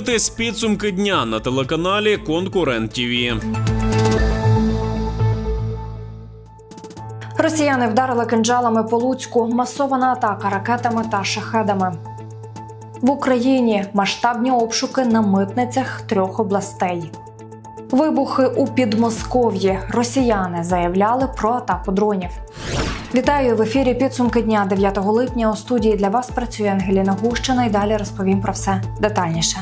Дивитесь підсумки дня на телеканалі Конкурент ТІВІ. Росіяни вдарили кинджалами по Луцьку. Масована атака ракетами та шахедами. В Україні масштабні обшуки на митницях трьох областей. Вибухи у Підмосков'ї. Росіяни заявляли про атаку дронів. Вітаю в ефірі. Підсумки дня 9 липня. У студії для вас працює Ангеліна Гущина. І далі розповім про все детальніше.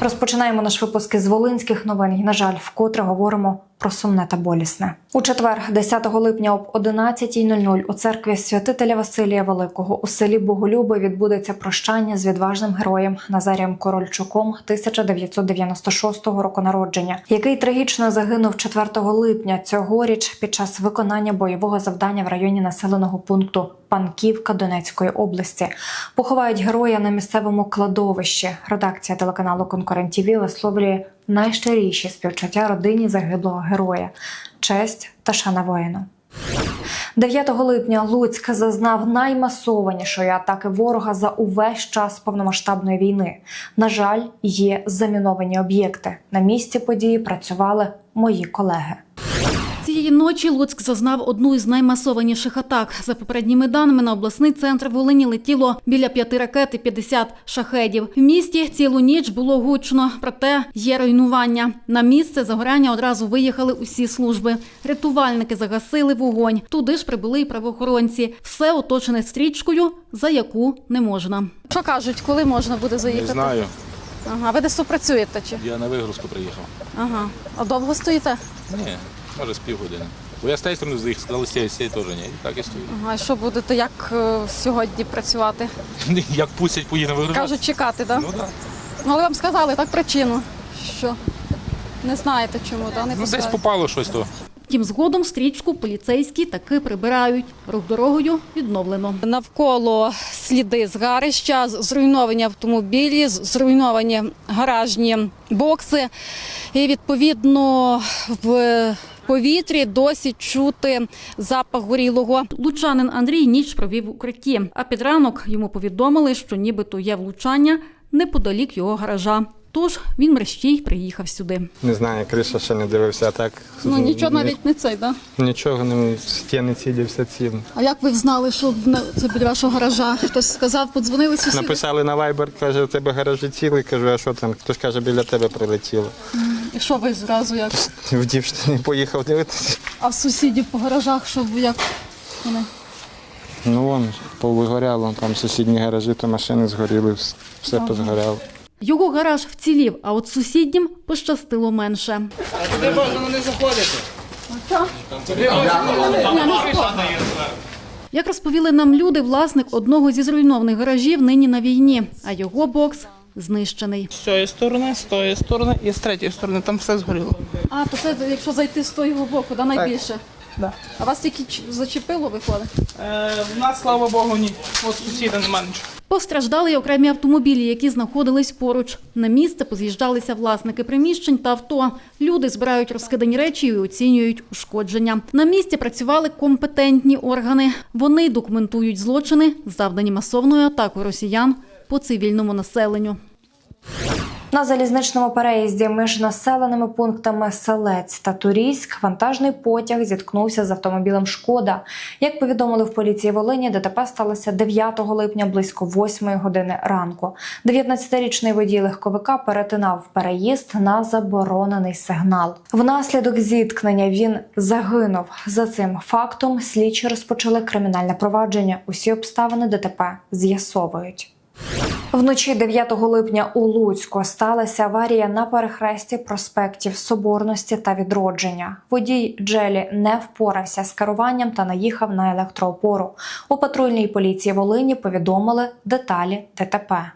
Розпочинаємо наш випуск із волинських новин. І, на жаль, вкотре говоримо про сумне та болісне. У четвер, 10 липня, об 11.00 у церкві святителя Василія Великого у селі Боголюби відбудеться прощання з відважним героєм Назарієм Корольчуком 1996 року народження, який трагічно загинув 4 липня цьогоріч під час виконання бойового завдання в районі населеного пункту Панківка Донецької області. Поховають героя на місцевому кладовищі. Редакція телеканалу Конкурент ТІВІ висловлює найщиріші співчуття родині загиблого героя, честь та шана воїну. 9 липня Луцьк зазнав наймасованішої атаки ворога за увесь час повномасштабної війни. На жаль, є заміновані об'єкти. На місці події працювали мої колеги. Цієї ночі Луцьк зазнав одну із наймасованіших атак. За попередніми даними на обласний центр Волині летіло біля п'яти ракет і 50 шахедів. В місті цілу ніч було гучно, проте є руйнування. На місце загоряння одразу виїхали усі служби. Рятувальники загасили вогонь. Туди ж прибули і правоохоронці. Все оточене стрічкою, за яку не можна. Що кажуть, коли можна буде Не знаю. Ага, ви десь працюєте чи? Я на вигрузку приїхав. Ага. А довго стоїте? Ні, може з півгодини. Бо я з тієї сторони заїхав, сказали, з цієї, з цієї теж ні. І так і стою. Ага, що будете як е, сьогодні працювати? Як пустять, поїду на. Кажуть, чекати, так? Ну так. Ну, але вам сказали так причину, що не знаєте чому, да? не Ну десь пускають. попало щось то. Втім, згодом стрічку поліцейські таки прибирають. Рух дорогою відновлено. Навколо сліди згарища, з- зруйновані автомобілі, з- зруйновані гаражні бокси. І відповідно в повітрі досі чути запах горілого. Лучанин Андрій ніч провів в укритті, а під ранок йому повідомили, що нібито є влучання неподалік його гаража. Тож він мерщій приїхав сюди. Не знаю, криша ще не дивився, а так Ну нічого навіть не цей, да? нічого не стіни цідівся цим. А як ви знали, що це біля вашого гаража? Хтось сказав, подзвонили сусіди? Написали на Viber, каже, у тебе гаражі цілий, кажу, а що там? Хтось каже, біля тебе прилетіло. І що ви зразу як? В дівчині поїхав дивитися. А в сусідів по гаражах, що як вони? Ну вон, повигоряло, там сусідні гаражі, то машини згоріли, вс- все позгоряло. Його гараж вцілів, а от сусіднім пощастило менше. А туди можна не заходити. Як розповіли нам люди, власник одного зі зруйнованих гаражів нині на війні, а його бокс знищений. З цієї сторони, з тої сторони і з третьої сторони. Там все згоріло. А то це якщо зайти з того боку, да найбільше. Да. А вас тільки ч- зачепило, виходить? Е, в нас, слава Богу, ні. От сусіда нема нічого. Постраждали й окремі автомобілі, які знаходились поруч. На місце поз'їжджалися власники приміщень та авто. Люди збирають розкидані речі і оцінюють ушкодження. На місці працювали компетентні органи. Вони документують злочини, завдані масовною атакою росіян по цивільному населенню. На залізничному переїзді між населеними пунктами Селець та Турійськ вантажний потяг зіткнувся з автомобілем Шкода. Як повідомили в поліції Волині, ДТП сталося 9 липня близько 8 години ранку. 19-річний водій легковика перетинав переїзд на заборонений сигнал. Внаслідок зіткнення він загинув. За цим фактом слідчі розпочали кримінальне провадження. Усі обставини ДТП з'ясовують. Вночі 9 липня у Луцьку сталася аварія на перехресті проспектів Соборності та Відродження. Водій Джелі не впорався з керуванням та наїхав на електроопору. У патрульній поліції Волині повідомили деталі ДТП.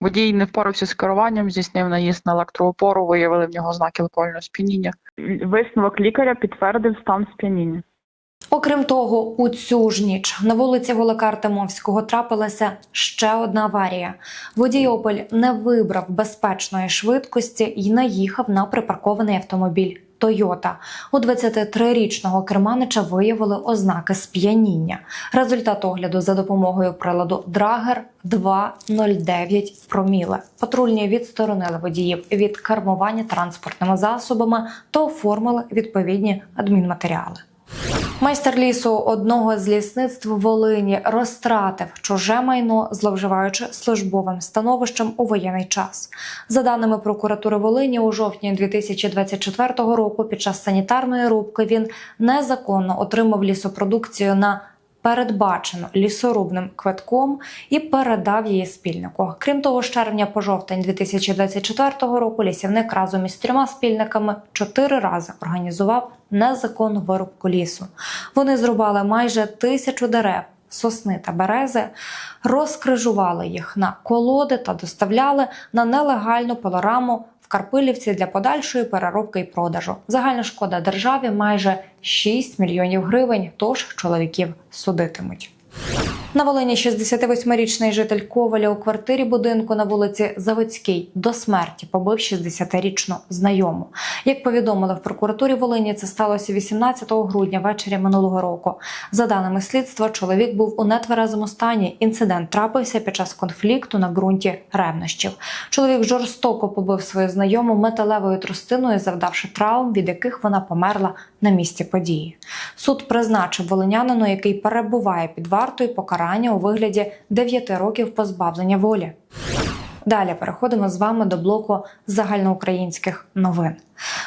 Водій не впорався з керуванням, здійснив наїзд на електроопору, виявили в нього знаки алкогольного сп'яніння. Висновок лікаря підтвердив стан сп'яніння. Окрім того, у цю ж ніч на вулиці Волока Артемовського трапилася ще одна аварія. Водій Опель не вибрав безпечної швидкості і наїхав на припаркований автомобіль. Тойота. У 23-річного керманича виявили ознаки сп'яніння. Результат огляду за допомогою приладу Драгер 2,09 проміле. Патрульні відсторонили водіїв від кермування транспортними засобами та оформили відповідні адмінматеріали. Майстер лісу одного з лісництв Волині розтратив чуже майно, зловживаючи службовим становищем у воєнний час. За даними прокуратури Волині, у жовтні 2024 року під час санітарної рубки він незаконно отримав лісопродукцію на передбачено лісорубним квитком і передав її спільнику. Крім того, з червня по жовтень 2024 року лісівник разом із трьома спільниками чотири рази організував незаконну вирубку лісу. Вони зрубали майже тисячу дерев. Сосни та берези розкрижували їх на колоди та доставляли на нелегальну пилораму Карпилівці для подальшої переробки і продажу. Загальна шкода державі майже 6 мільйонів гривень. Тож чоловіків судитимуть. На Волині 68-річний житель Коваля у квартирі будинку на вулиці Заводській до смерті побив 60-річну знайому. Як повідомили в прокуратурі Волині, це сталося 18 грудня ввечері минулого року. За даними слідства, чоловік був у нетверезому стані. Інцидент трапився під час конфлікту на ґрунті ревнощів. Чоловік жорстоко побив свою знайому металевою тростиною, завдавши травм, від яких вона померла на місці події. Суд призначив волинянину, який перебуває під вартою покарання у вигляді 9 років позбавлення волі. Далі переходимо з вами до блоку загальноукраїнських новин.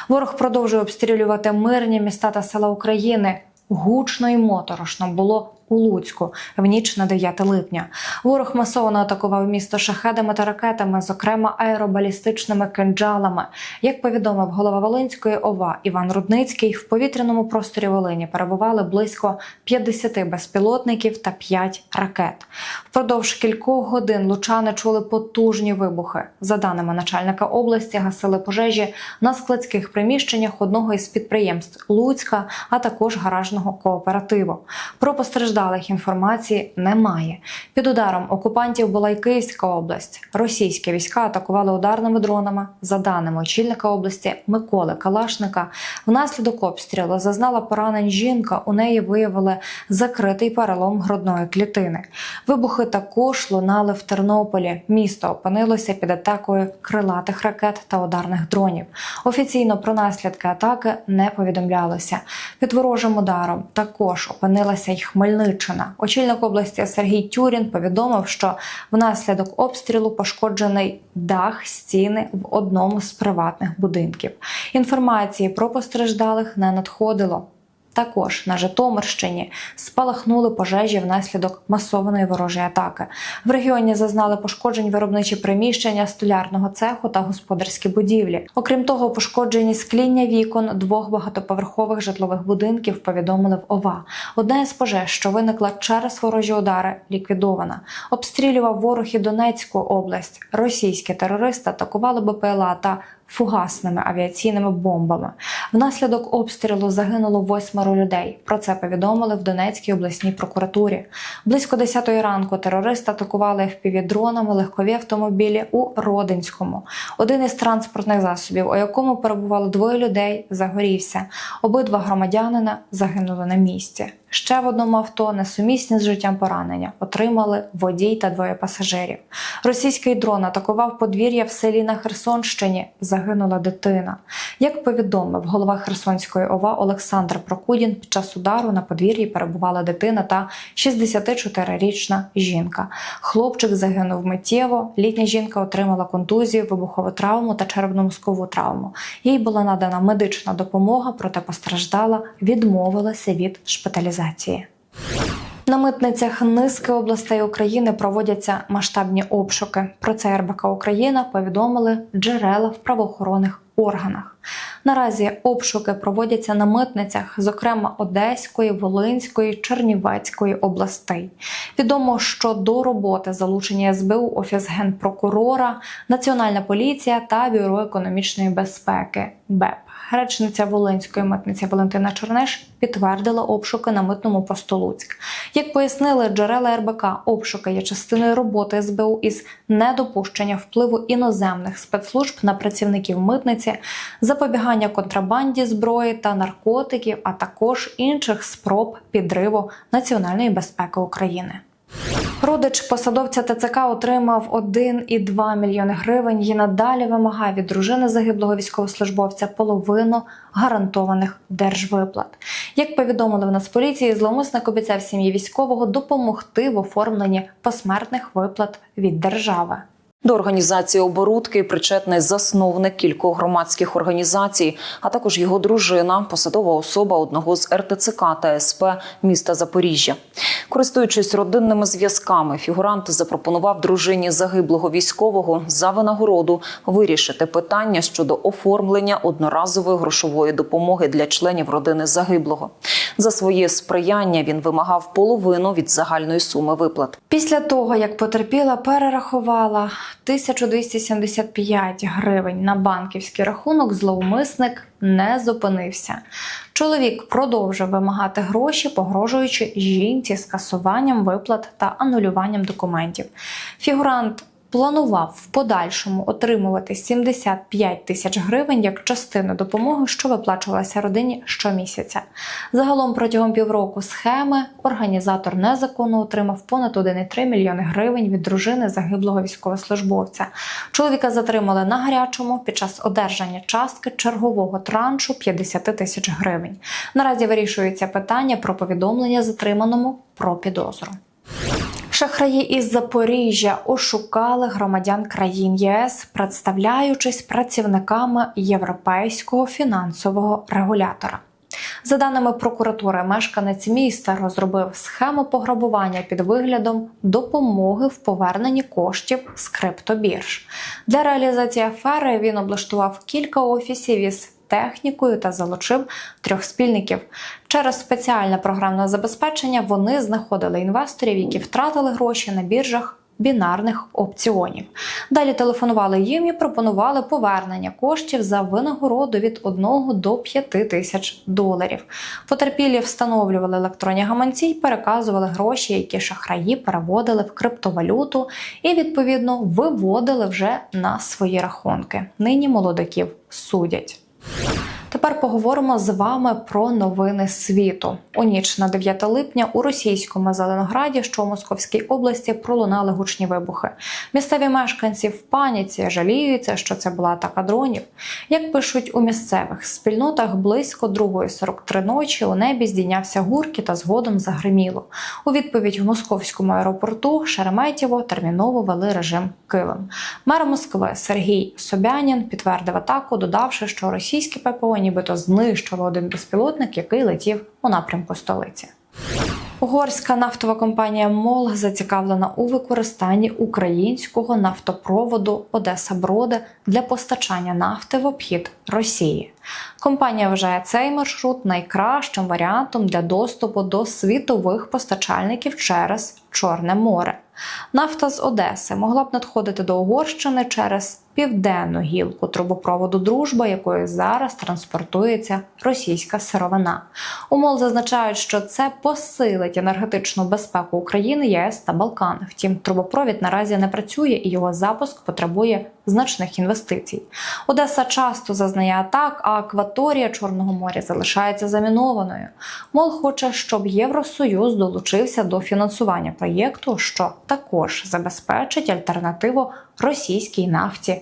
Ворог продовжує обстрілювати мирні міста та села України. Гучно і моторошно було у Луцьку в ніч на 9 липня. Ворог масово атакував місто шахедами та ракетами, зокрема аеробалістичними кинджалами. Як повідомив голова Волинської ОВА Іван Рудницький, в повітряному просторі Волині перебували близько 50 безпілотників та 5 ракет. Впродовж кількох годин лучани чули потужні вибухи. За даними начальника області, гасили пожежі на складських приміщеннях одного із підприємств Луцька, а також гаражного кооперативу. Про постраждалих інформації немає. Під ударом окупантів була й Київська область. Російські війська атакували ударними дронами. За даними очільника області Миколи Калашника, внаслідок обстрілу зазнала поранень жінка. У неї виявили закритий перелом грудної клітини. Вибухи також лунали в Тернополі. Місто опинилося під атакою крилатих ракет та ударних дронів. Офіційно про наслідки атаки не повідомлялося. Під ворожим ударом також опинилася й Хмельниччина. Очільник області Сергій Тюрін повідомив, що внаслідок обстрілу пошкоджений дах стіни в одному з приватних будинків. Інформації про постраждалих не надходило. Також на Житомирщині спалахнули пожежі внаслідок масованої ворожої атаки. В регіоні зазнали пошкоджень виробничі приміщення столярного цеху та господарські будівлі. Окрім того, пошкоджені скління вікон двох багатоповерхових житлових будинків повідомили в ОВА. Одна із пожеж, що виникла через ворожі удари, ліквідована. Обстрілював ворог і Донецьку область. Російські терористи атакували БПЛА та фугасними авіаційними бомбами. Внаслідок обстрілу загинуло восьмеро людей. Про це повідомили в Донецькій обласній прокуратурі. Близько 10 ранку терористи атакували FPV-дронами легкові автомобілі у Родинському. Один із транспортних засобів, у якому перебувало двоє людей, загорівся. Обидва громадянина загинули на місці. Ще в одному авто несумісні з життям поранення отримали водій та двоє пасажирів. Російський дрон атакував подвір'я в селі на Херсонщині. Загинула дитина. Як повідомив голова Херсонської ОВА Олександр Прокудін, під час удару на подвір'ї перебувала дитина та 64-річна жінка. Хлопчик загинув миттєво. Літня жінка отримала контузію, вибухову травму та черепно-мозкову травму. Їй була надана медична допомога, проте постраждала, відмовилася від шпиталізації. На митницях низки областей України проводяться масштабні обшуки. Про це РБК Україна повідомили джерела в правоохоронних органах. Наразі обшуки проводяться на митницях, зокрема Одеської, Волинської, Чернівецької областей. Відомо, що до роботи залучені СБУ, Офіс генпрокурора, Національна поліція та Бюро економічної безпеки БЕП. Речниця Волинської митниці Валентина Чорниш підтвердила обшуки на митному посту Луцьк. Як пояснили джерела РБК, обшуки є частиною роботи СБУ із недопущення впливу іноземних спецслужб на працівників митниці, запобігання контрабанді зброї та наркотиків, а також інших спроб підриву національної безпеки України. Родич посадовця ТЦК отримав 1,2 мільйони гривень і надалі вимагає від дружини загиблого військовослужбовця половину гарантованих держвиплат. Як повідомили в Нацполіції, зловмисник обіцяв сім'ї військового допомогти в оформленні посмертних виплат від держави. До організації оборудки причетний засновник кількох громадських організацій, а також його дружина, посадова особа одного з РТЦК та СП міста Запоріжжя. Користуючись родинними зв'язками, фігурант запропонував дружині загиблого військового за винагороду вирішити питання щодо оформлення одноразової грошової допомоги для членів родини загиблого. За своє сприяння він вимагав половину від загальної суми виплат. Після того, як потерпіла, перерахувала 1275 гривень на банківський рахунок, зловмисник не зупинився. Чоловік продовжив вимагати гроші, погрожуючи жінці скасуванням виплат та анулюванням документів. Фігурант планував в подальшому отримувати 75 тисяч гривень як частину допомоги, що виплачувалася родині щомісяця. Загалом протягом півроку схеми організатор незаконно отримав понад 1,3 мільйони гривень від дружини загиблого військовослужбовця. Чоловіка затримали на гарячому під час одержання частки чергового траншу 50 тисяч гривень. Наразі вирішується питання про повідомлення затриманому про підозру. Шахраї із Запоріжжя ошукали громадян країн ЄС, представляючись працівниками європейського фінансового регулятора. За даними прокуратури, мешканець міста розробив схему пограбування під виглядом допомоги в поверненні коштів з криптобірж. Для реалізації афери він облаштував кілька офісів із технікою та залучив трьох спільників. Через спеціальне програмне забезпечення вони знаходили інвесторів, які втратили гроші на біржах бінарних опціонів. Далі телефонували їм і пропонували повернення коштів за винагороду від 1 до 5 тисяч доларів. Потерпілі встановлювали електронні гаманці й переказували гроші, які шахраї переводили в криптовалюту і відповідно виводили вже на свої рахунки. Нині молодиків судять. Тепер поговоримо з вами про новини світу. У ніч на 9 липня у російському Зеленограді, що у Московській області, пролунали гучні вибухи. Місцеві мешканці в паніці жаліються, що це була атака дронів. Як пишуть у місцевих спільнотах, близько 2.43 ночі у небі здійнявся гурки та згодом загриміло. У відповідь в московському аеропорту Шереметьєво терміново вели режим Килим. Мер Москви Сергій Собянін підтвердив атаку, додавши, що російське ППО нібито знищило один безпілотник, який летів у напрямку столиці. Угорська нафтова компанія МОЛ зацікавлена у використанні українського нафтопроводу Одеса Броди для постачання нафти в обхід Росії. Компанія вважає цей маршрут найкращим варіантом для доступу до світових постачальників через Чорне море. Нафта з Одеси могла б надходити до Угорщини через південну гілку трубопроводу Дружба, якою зараз транспортується російська сировина. У МОЛ зазначають, що це посилить енергетичну безпеку України, ЄС та Балкан. Втім, трубопровід наразі не працює і його запуск потребує значних інвестицій. Одеса часто зазнає атак, а акваторія Чорного моря залишається замінованою. МОЛ хоче, щоб Євросоюз долучився до фінансування проєкту, що також забезпечить альтернативу російській нафті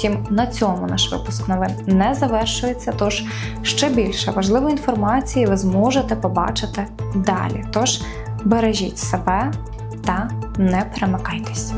Втім, на цьому наш випуск новин не завершується. Тож ще більше важливої інформації ви зможете побачити далі. Тож бережіть себе та не перемикайтесь.